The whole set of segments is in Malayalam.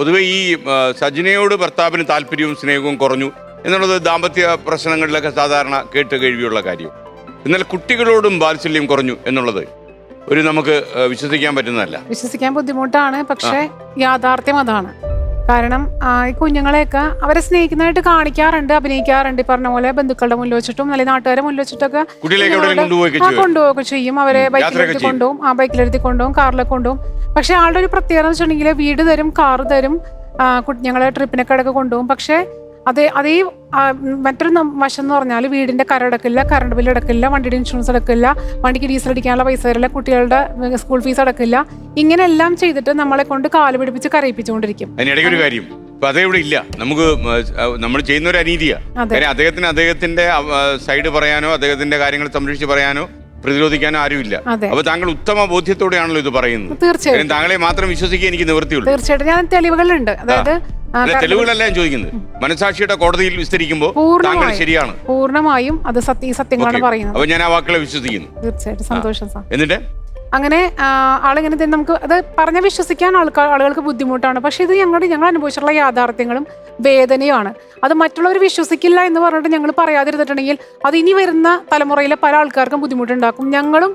പൊതുവെ ഈ സജിനയോട് ഭർത്താവിന് താല്പര്യവും സ്നേഹവും കുറഞ്ഞു എന്നുള്ളത് ദാമ്പത്യ പ്രശ്നങ്ങളിലൊക്കെ സാധാരണ കേട്ട് കഴിവിയുള്ള കാര്യം. എന്നാൽ കുട്ടികളോടും വാത്സല്യം കുറഞ്ഞു എന്നുള്ളത് ഒരു നമുക്ക് വിശ്വസിക്കാൻ പറ്റുന്നതല്ല. വിശ്വസിക്കാൻ ബുദ്ധിമുട്ടാണ് പക്ഷേ യാഥാർത്ഥ്യം അതാണ്. കാരണം ഈ കുഞ്ഞുങ്ങളെയൊക്കെ അവരെ സ്നേഹിക്കുന്നതായിട്ട് കാണിക്കാറുണ്ട് അഭിനയിക്കാറുണ്ട്. ഈ പറഞ്ഞ പോലെ ബന്ധുക്കളുടെ മുന്നിൽ വെച്ചിട്ടും അല്ലെങ്കിൽ നാട്ടുകാരെ മുന്നിൽ വെച്ചിട്ടൊക്കെ കൊണ്ടുപോകുകയൊക്കെ ചെയ്യും. അവരെ ബൈക്കിലെടുത്ത് കൊണ്ടുപോകും ആ ബൈക്കിലെടുത്തി കൊണ്ടുപോകും കാറിലെ കൊണ്ടുപോകും പക്ഷെ ആളുടെ ഒരു പ്രത്യേകത എന്ന് വെച്ചിട്ടുണ്ടെങ്കിൽ വീട് തരും കാറ് തരും കുഞ്ഞുങ്ങളെ ട്രിപ്പിനൊക്കെ ഇടയ്ക്ക് കൊണ്ടുപോകും പക്ഷെ അതേ അതേ മറ്റൊരു വശം എന്ന് പറഞ്ഞാൽ വീടിന്റെ കര അടക്കില്ല കറണ്ട് ബില്ല് അടക്കില്ല വണ്ടിയുടെ ഇൻഷുറൻസ് അടക്കില്ല വണ്ടിക്ക് ഡീസൽ അടിക്കാനുള്ള പൈസ തരില്ല കുട്ടികളുടെ സ്കൂൾ ഫീസ് അടക്കില്ല. ഇങ്ങനെല്ലാം ചെയ്തിട്ട് നമ്മളെ കൊണ്ട് കാൽ പിടിപ്പിച്ച് കരയിപ്പിച്ചുകൊണ്ടിരിക്കും. ഒരു കാര്യം. അതേ ഇവിടെ ഇല്ല. നമുക്ക് നമ്മൾ ചെയ്യുന്ന ഒരു അനീതിയാ. അതെ. കാര്യം അദ്ദേഹത്തിന് അദ്ദേഹത്തിന്റെ സൈഡ് പറയാനോ അദ്ദേഹത്തിന്റെ കാര്യങ്ങൾ സംരക്ഷിച്ച് പറയാനോ പ്രതിരോധിക്കാനോ ആരുമില്ല. അപ്പൊ താങ്കൾ ഉത്തമ ബോധ്യത്തോടെയാണല്ലോ ഇത് പറയുന്നത്. തീർച്ചയായും താങ്കളെ മാത്രം വിശ്വസിക്കാൻ എനിക്ക് നിവൃത്തിയുള്ളൂ. തീർച്ചയായിട്ടും. ഞാൻ തെളിവുകളുണ്ട്. അതായത് തെളിവുകളല്ല ഞാൻ ചോദിക്കുന്നത്. മനസാക്ഷിയുടെ കോടതിയിൽ വിസ്തരിക്കുമ്പോൾ താങ്കൾ ശരിയാണ്. പൂർണമായും അത് സത്യ സത്യങ്ങളാണ് പറയുന്നത്. അപ്പൊ ഞാൻ ആ വാക്കുകളെ വിശ്വസിക്കുന്നു. തീർച്ചയായിട്ടും. സന്തോഷം സാർ. എന്നിട്ട്? അങ്ങനെ ആളിങ്ങനെ തന്നെ നമുക്ക് അത് പറഞ്ഞ വിശ്വസിക്കാൻ ആൾക്കാർ ആളുകൾക്ക് ബുദ്ധിമുട്ടാണ്. പക്ഷേ ഇത് ഞങ്ങളുടെ ഞങ്ങൾ അനുഭവിച്ചിട്ടുള്ള യാഥാർത്ഥ്യങ്ങളും വേദനയുമാണ്. അത് മറ്റുള്ളവർ വിശ്വസിക്കില്ല എന്ന് പറഞ്ഞിട്ട് ഞങ്ങൾ പറയാതിരുന്നിട്ടുണ്ടെങ്കിൽ അത് ഇനി വരുന്ന തലമുറയിലെ പല ആൾക്കാർക്കും ബുദ്ധിമുട്ടുണ്ടാക്കും. ഞങ്ങളും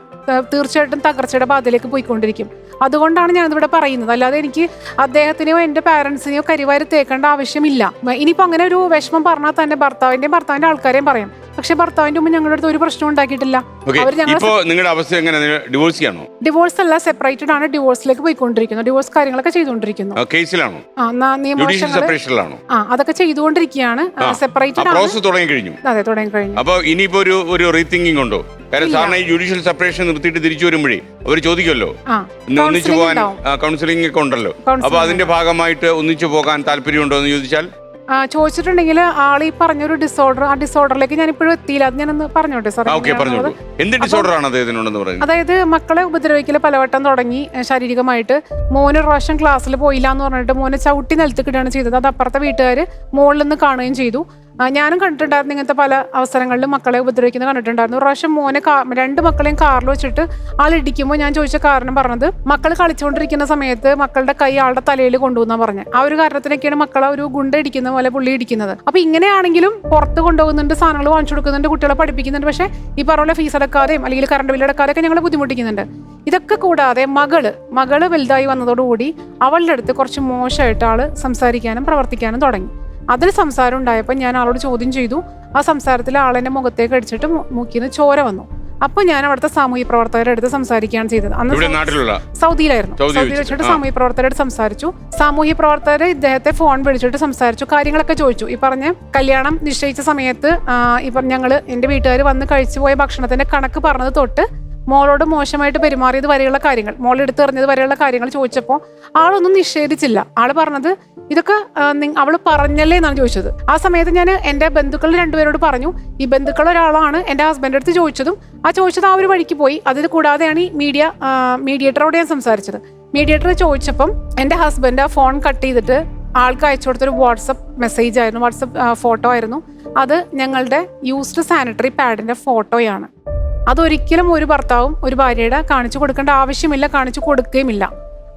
തീർച്ചയായിട്ടും തകർച്ചയുടെ പാതയിലേക്ക് പോയിക്കൊണ്ടിരിക്കും. അതുകൊണ്ടാണ് ഞാൻ ഇവിടെ പറയുന്നത്. അല്ലാതെ എനിക്ക് അദ്ദേഹത്തിനെയോ എന്റെ പാരൻസിനെയോ കരിവാരി തേക്കേണ്ട ആവശ്യമില്ല. ഇനിയിപ്പോൾ അങ്ങനെ ഒരു വിഷമം പറഞ്ഞാൽ തന്നെ ഭർത്താവിന്റെയും ഭർത്താവിന്റെ ആൾക്കാരെയും പറയാം. പക്ഷെ ഭർത്താവിന്റെ മുമ്പ് ഞങ്ങളുടെ അടുത്ത് ഒരു പ്രശ്നം ഉണ്ടാക്കിയിട്ടില്ല. അവർ ഞങ്ങളെ ഇപ്പോ നിങ്ങളുടെ അവസ്ഥ എങ്ങനെ? ഡിവോഴ്സ് ചെയ്യാണോ ഡിവോഴ്സ് അല്ല സെപ്പറേറ്റഡ് ആണ് ഡിവോഴ്സിലേക്ക് പോയിക്കൊണ്ടിരിക്കുന്നു. ഡിവോഴ്സ് കാര്യങ്ങളൊക്കെ ചെയ്തുകൊണ്ടിരിക്കുന്നു. കേസിലാണോ? ആ ന- ജുഡീഷ്യൽ നിയമവശങ്ങൾ സെപ്പറേഷനിലാണോ ആ അതൊക്കെ ചെയ്തുകൊണ്ടിരിക്കുകയാണ്. ആ. സെപ്പറേറ്റഡ് ആണ്. പ്രോസസ് തുടങ്ങി കഴിഞ്ഞു. അതെ തുടങ്ങി കഴിഞ്ഞു. അപ്പൊ ഇനിയിപ്പോ ഒരു ഒരു റീതിങ്കിങ് ഉണ്ടോ? കാരണം സാറിന് ഈ ജുഡീഷ്യൽ സെപ്പറേഷൻ നിർത്തിയിട്ട് തിരിച്ചു വരുമ്പോഴേ അവർ ചോദിക്കുമല്ലോ. ആ ഇന്ന് ഒന്നിച്ചു Counselling പോകാൻ ഉണ്ടാവും. കൗൺസിലിംഗ് ഒക്കെ ഉണ്ടല്ലോ. Counselling അപ്പൊ അതിന്റെ ഭാഗമായിട്ട് ഒന്നിച്ചു പോകാൻ താല്പര്യമുണ്ടോ എന്ന് ചോദിച്ചാൽ ചോദിച്ചിട്ടുണ്ടെങ്കിൽ ആൾ ഈ പറഞ്ഞൊരു ഡിസോർഡർ ആ ഡിസോർഡറിലേക്ക് ഞാൻ ഇപ്പോഴും എത്തിയില്ല. അത് ഞാനൊന്ന് പറഞ്ഞോട്ടെ സാർ എന്ത് ഡിസോർഡർ ആണ് അദ്ദേഹത്തിനുണ്ടെന്ന് പറയുന്നത്? അതായത് മക്കളെ ഉപദ്രവിക്കൽ പലവട്ടം തുടങ്ങി ശാരീരികമായിട്ട്. മോന് ഒരു പ്രാവശ്യം ക്ലാസ്സിൽ പോയില്ല എന്ന് പറഞ്ഞിട്ട് മോനെ ചവിട്ടി നിലത്തിക്കിടുകയാണ് ചെയ്തത്. അത് അപ്പുറത്തെ വീട്ടുകാർ മുകളിൽ നിന്ന് കാണുകയും ചെയ്തു. ആ, ഞാനും കണ്ടിട്ടുണ്ടായിരുന്നു ഇങ്ങനത്തെ പല അവസരങ്ങളിലും മക്കളെ ഉപദ്രവിക്കുന്നത് കണ്ടിട്ടുണ്ടായിരുന്നു. ഒരു പ്രാവശ്യം മോനെ കാ രണ്ട് മക്കളെയും കാറിൽ വെച്ചിട്ട് ആൾ ഇടിക്കുമ്പോൾ ഞാൻ ചോദിച്ച കാരണം പറഞ്ഞത് മക്കൾ കളിച്ചുകൊണ്ടിരിക്കുന്ന സമയത്ത് മക്കളുടെ കൈ ആളുടെ തലയിൽ കൊണ്ടുവന്നാ പറഞ്ഞത് ആ ഒരു കാരണത്തിനൊക്കെയാണ് മക്കളെ ഒരു ഗുണ്ട ഇടിക്കുന്ന പോലെ പുള്ളി ഇടിക്കുന്നത്. അപ്പൊ ഇങ്ങനെയാണെങ്കിലും പുറത്ത് കൊണ്ടുപോകുന്നുണ്ട് സാധനങ്ങൾ വാങ്ങിച്ചു കൊടുക്കുന്നുണ്ട് കുട്ടികളെ പഠിപ്പിക്കുന്നുണ്ട്. പക്ഷേ ഈ പറഞ്ഞ പോലെ ഫീസ് അടക്കാതെയും അല്ലെങ്കിൽ കറണ്ട് ബില്ല് അടക്കാതെയൊക്കെ ഞങ്ങളെ ബുദ്ധിമുട്ടിക്കുന്നുണ്ട്. ഇതൊക്കെ കൂടാതെ മകൾ മകൾ വലുതായി വന്നതോടുകൂടി അവളുടെ അടുത്ത് കുറച്ച് മോശമായിട്ട് ആൾ സംസാരിക്കാനും പ്രവർത്തിക്കാനും തുടങ്ങി. അതിൽ സംസാരം ഉണ്ടായപ്പോൾ ഞാൻ ആളോട് ചോദ്യം ചെയ്തു. ആ സംസാരത്തിൽ ആളെന്നെ മുഖത്തേക്ക് അടിച്ചിട്ട് മൂക്കിന്ന് ചോര വന്നു. അപ്പൊ ഞാൻ അവിടുത്തെ സാമൂഹ്യ പ്രവർത്തകരുടെ അടുത്ത് സംസാരിക്കുകയാണ് ചെയ്തത്. അന്ന് സൗദിയിലായിരുന്നു. സൗദി സൗദി വെച്ചിട്ട്, സാമൂഹ്യ പ്രവർത്തകരോട് സംസാരിച്ചു. സാമൂഹ്യ പ്രവർത്തകർ ഇദ്ദേഹത്തെ ഫോൺ വിളിച്ചിട്ട് സംസാരിച്ചു. കാര്യങ്ങളൊക്കെ ചോദിച്ചു. ഈ പറഞ്ഞ കല്യാണം നിശ്ചയിച്ച സമയത്ത് ഈ പറഞ്ഞ ഞങ്ങൾ എന്റെ വീട്ടുകാർ വന്ന് കഴിച്ചു പോയ ഭക്ഷണത്തിന്റെ കണക്ക് പറഞ്ഞത് തൊട്ട് മോളോട് മോശമായിട്ട് പെരുമാറിയത് വരെയുള്ള കാര്യങ്ങൾ മോൾ എടുത്തെറിഞ്ഞത് വരെയുള്ള കാര്യങ്ങൾ ചോദിച്ചപ്പോൾ ആളൊന്നും നിഷേധിച്ചില്ല. ആൾ പറഞ്ഞത് ഇതൊക്കെ അവൾ പറഞ്ഞല്ലേ എന്നാണ് ചോദിച്ചത്. ആ സമയത്ത് ഞാൻ എന്റെ ബന്ധുക്കൾ രണ്ടുപേരോട് പറഞ്ഞു ഈ ബന്ധുക്കൾ ഒരാളാണ് എന്റെ ഹസ്ബൻഡ് അടുത്ത് ചോദിച്ചതും ആ ചോദിച്ചത് ആ ഒരു വഴിക്ക് പോയി. അതിൽ കൂടാതെയാണ് ഈ മീഡിയ മീഡിയേറ്ററോട് ഞാൻ സംസാരിച്ചത്. മീഡിയേറ്റർ ചോദിച്ചപ്പം എന്റെ ഹസ്ബൻഡ് ആ ഫോൺ കട്ട് ചെയ്തിട്ട് ആൾക്ക് അയച്ചു കൊടുത്തൊരു വാട്സപ്പ് മെസ്സേജ് ആയിരുന്നു വാട്സപ്പ് ഫോട്ടോ ആയിരുന്നു. അത് ഞങ്ങളുടെ യൂസ്ഡ് സാനിറ്ററി പാഡിന്റെ ഫോട്ടോയാണ് അതൊരിക്കലും ഒരു ഭർത്താവും ഒരു ഭാര്യയുടെ കാണിച്ചു കൊടുക്കേണ്ട ആവശ്യമില്ല കാണിച്ചു കൊടുക്കുകയുമില്ല.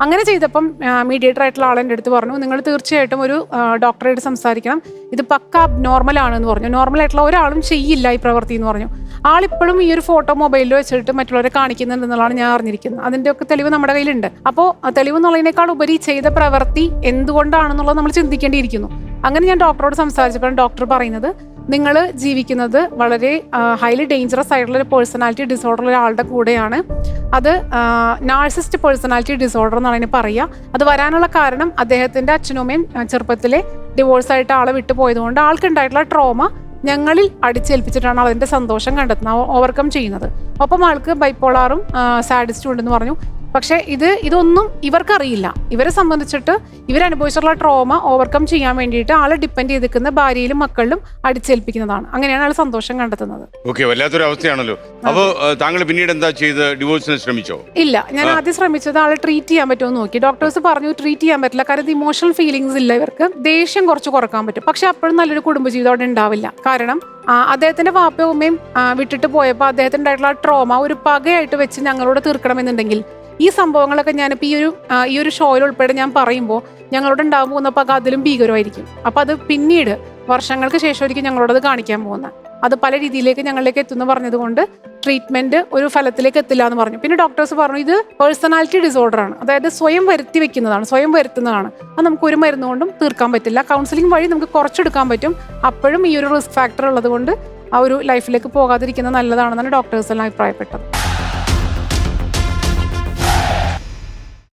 അങ്ങനെ ചെയ്തപ്പം മീഡിയേറ്റർ ആയിട്ടുള്ള ആളെന്റെ അടുത്ത് പറഞ്ഞു നിങ്ങൾ തീർച്ചയായിട്ടും ഒരു ഡോക്ടറായിട്ട് സംസാരിക്കണം. ഇത് പക്ക അബ്നോർമൽ ആണെന്ന് പറഞ്ഞു. നോർമൽ ആയിട്ടുള്ള ഒരാളും ചെയ്യില്ല ഈ പ്രവൃത്തി എന്ന് പറഞ്ഞു. ആളിപ്പോഴും ഈ ഒരു ഫോട്ടോ മൊബൈലിൽ വെച്ചിട്ട് മറ്റുള്ളവരെ കാണിക്കുന്നുണ്ട് എന്നുള്ളതാണ് ഞാൻ അറിഞ്ഞിരിക്കുന്നത്. അതിന്റെ ഒക്കെ തെളിവ് നമ്മുടെ കയ്യിലുണ്ട്. അപ്പോൾ തെളിവ് എന്നുള്ളതിനേക്കാൾ ഉപരി ചെയ്ത പ്രവൃത്തി എന്തുകൊണ്ടാണെന്നുള്ളത് നമ്മൾ ചിന്തിക്കേണ്ടിയിരിക്കുന്നു. അങ്ങനെ ഞാൻ ഡോക്ടറോട് സംസാരിച്ചപ്പോഴാണ് ഡോക്ടർ പറയുന്നത് നിങ്ങൾ ജീവിക്കുന്നത് വളരെ ഹൈലി ഡേഞ്ചറസ് ആയിട്ടുള്ള ഒരു പേഴ്സണാലിറ്റി ഡിസോർഡർ ഒരാളുടെ കൂടെയാണ്. അത് നാഴ്സിസ്റ്റ് പേഴ്സണാലിറ്റി ഡിസോർഡർ എന്നാണ് അതിന് പറയുക. അത് വരാനുള്ള കാരണം അദ്ദേഹത്തിന്റെ അച്ഛനുമേയും ചെറുപ്പത്തിലെ ഡിവോഴ്സ് ആയിട്ട് ആളെ വിട്ടു പോയതുകൊണ്ട് ആൾക്കുണ്ടായിട്ടുള്ള ട്രോമ ഞങ്ങളിൽ അടിച്ചേൽപ്പിച്ചിട്ടാണ് അതിന്റെ സന്തോഷം കണ്ടെത്തുന്നത് ഓവർകം ചെയ്യുന്നത്. ഒപ്പം ആൾക്ക് ബൈപ്പോളാറും സാഡിസ്റ്റും ഉണ്ടെന്ന് പറഞ്ഞു. പക്ഷേ ഇത് ഇതൊന്നും ഇവർക്കറിയില്ല. ഇവരെ സംബന്ധിച്ചിട്ട് ഇവരനുഭവിച്ചിട്ടുള്ള ട്രോമ ഓവർകം ചെയ്യാൻ വേണ്ടിയിട്ട് ആളെ ഡിപ്പെൻഡ് ചെയ്തിരിക്കുന്ന ഭാര്യയിലും മക്കളിലും അടിച്ചേൽപ്പിക്കുന്നതാണ്. അങ്ങനെയാണ് ആൾ സന്തോഷം കണ്ടെത്തുന്നത്. ഓക്കെ വല്ലാത്തൊരു അവസ്ഥയാണല്ലോ അപ്പോൾ താങ്കൾ പിന്നീട് എന്താ ചെയ്ത്? ഡിവോഴ്സിന് ശ്രമിച്ചോ? ഇല്ല ഞാൻ ആദ്യം ശ്രമിച്ചത് ആളെ ട്രീറ്റ് ചെയ്യാൻ പറ്റുമോ എന്ന് നോക്കി. ഡോക്ടേഴ്സ് പറഞ്ഞു ട്രീറ്റ് ചെയ്യാൻ പറ്റില്ല. കാരണം ഇമോഷണൽ ഫീലിങ്സ് ഇല്ല ഇവർക്ക്. ദേഷ്യം കുറച്ച് കുറയ്ക്കാൻ പറ്റും. പക്ഷെ അപ്പോഴും നല്ലൊരു കുടുംബജീവിതം അവിടെ ഉണ്ടാവില്ല. കാരണം അദ്ദേഹത്തിന്റെ വാപ്പയും ഉമ്മയും വിട്ടിട്ട് പോയപ്പോൾ അദ്ദേഹത്തിന്റെ ആയിട്ടുള്ള ട്രോമ ഒരു പകയായിട്ട് വെച്ച് ഞങ്ങളോട് തീർക്കണമെന്നുണ്ടെങ്കിൽ ഈ സംഭവങ്ങളൊക്കെ ഞാനിപ്പോൾ ഈ ഒരു ഈ ഒരു ഷോയിൽ ഉൾപ്പെടെ ഞാൻ പറയുമ്പോൾ ഞങ്ങളോട് ഉണ്ടാകാൻ പോകുന്നപ്പോൾ അത് അതിലും ഭീകരമായിരിക്കും. അപ്പോൾ അത് പിന്നീട് വർഷങ്ങൾക്ക് ശേഷമായിരിക്കും ഞങ്ങളോടത് കാണിക്കാൻ പോകുന്നത്. അത് പല രീതിയിലേക്ക് ഞങ്ങളിലേക്ക് എത്തുന്നു പറഞ്ഞതുകൊണ്ട് ട്രീറ്റ്മെന്റ് ഒരു ഫലത്തിലേക്ക് എത്തില്ല എന്ന് പറഞ്ഞു. പിന്നെ ഡോക്ടേഴ്സ് പറഞ്ഞു ഇത് പേഴ്സണാലിറ്റി ഡിസോർഡർ ആണ്. അതായത് സ്വയം വരുത്തി വെക്കുന്നതാണ് സ്വയം വരുത്തുന്നതാണ്. അത് നമുക്ക് ഒരു മരുന്ന് കൊണ്ടും തീർക്കാൻ പറ്റില്ല. കൗൺസിലിംഗ് വഴി നമുക്ക് കുറച്ചെടുക്കാൻ പറ്റും. അപ്പോഴും ഈ ഒരു റിസ്ക് ഫാക്ടർ ഉള്ളത് കൊണ്ട് ആ ഒരു ലൈഫിലേക്ക് പോകാതിരിക്കുന്നത് നല്ലതാണെന്നാണ് ഡോക്ടേഴ്സ് എല്ലാം അഭിപ്രായപ്പെട്ടത്.